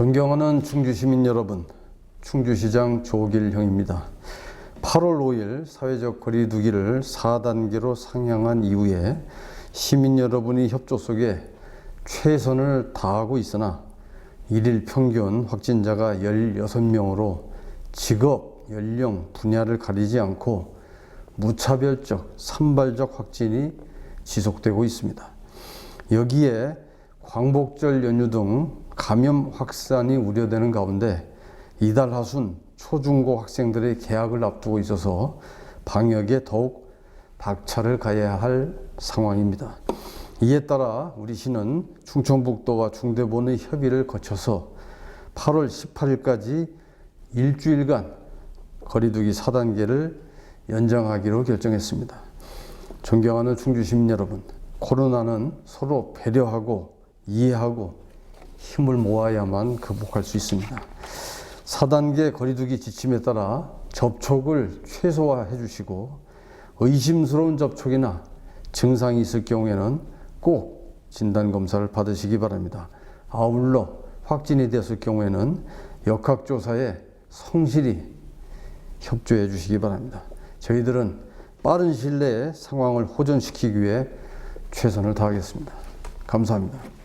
존경하는 충주시민 여러분, 충주시장 조길형입니다. 8월 5일 사회적 거리두기를 4단계로 상향한 이후에 시민 여러분이 협조 속에 최선을 다하고 있으나 일일 평균 확진자가 16명으로 직업, 연령, 분야를 가리지 않고 무차별적, 산발적 확진이 지속되고 있습니다. 여기에 광복절 연휴 등 감염 확산이 우려되는 가운데 이달 하순 초중고 학생들의 개학을 앞두고 있어서 방역에 더욱 박차를 가해야 할 상황입니다. 이에 따라 우리 시는 충청북도와 중대본의 협의를 거쳐서 8월 18일까지 일주일간 거리두기 4단계를 연장하기로 결정했습니다. 존경하는 충주시민 여러분, 코로나는 서로 배려하고 이해하고 힘을 모아야만 극복할 수 있습니다. 4단계 거리두기 지침에 따라 접촉을 최소화해 주시고 의심스러운 접촉이나 증상이 있을 경우에는 꼭 진단검사를 받으시기 바랍니다. 아울러 확진이 되었을 경우에는 역학조사에 성실히 협조해 주시기 바랍니다. 저희들은 빠른 시일 내에 상황을 호전시키기 위해 최선을 다하겠습니다. 감사합니다.